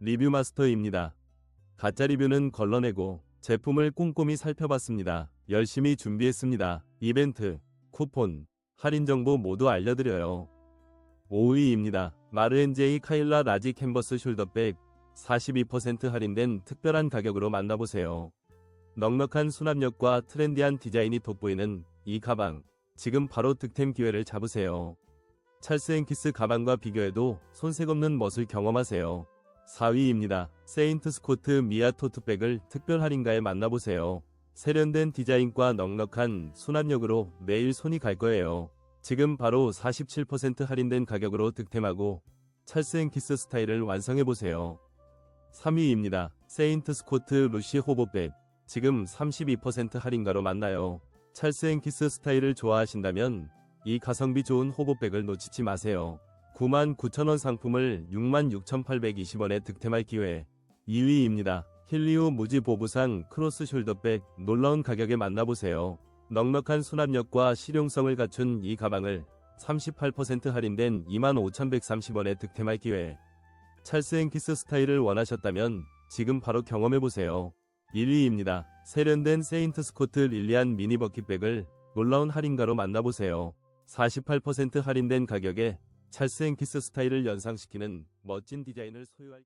리뷰 마스터입니다. 가짜 리뷰는 걸러내고 제품을 꼼꼼히 살펴봤습니다. 열심히 준비했습니다. 이벤트, 쿠폰, 할인 정보 모두 알려드려요. 5위입니다. 마르엔제이 카일라 라지 캔버스 숄더백 42% 할인된 특별한 가격으로 만나보세요. 넉넉한 수납력과 트렌디한 디자인이 돋보이는 이 가방. 지금 바로 득템 기회를 잡으세요. 찰스 앤키스 가방과 비교해도 손색 없는 멋을 경험하세요. 4위입니다. 세인트 스코트 미아 토트백을 특별 할인가에 만나보세요. 세련된 디자인과 넉넉한 수납력으로 매일 손이 갈 거예요. 지금 바로 47% 할인된 가격으로 득템하고 찰스 앤키스 스타일을 완성해보세요. 3위입니다. 세인트 스코트 루시 호보백. 지금 32% 할인가로 만나요. 찰스 앤키스 스타일을 좋아하신다면 이 가성비 좋은 호보백을 놓치지 마세요. 99,000원 상품을 66,820원에 득템할 기회. 2위입니다. 힐리오 무지 보부상 크로스 숄더백 놀라운 가격에 만나보세요. 넉넉한 수납력과 실용성을 갖춘 이 가방을 38% 할인된 25,130원에 득템할 기회. 찰스 앤키스 스타일을 원하셨다면 지금 바로 경험해보세요. 1위입니다. 세련된 세인트 스코트 릴리안 미니 버킷백을 놀라운 할인가로 만나보세요. 48% 할인된 가격에 찰스 앤키스 스타일을 연상시키는 멋진 디자인을 소유할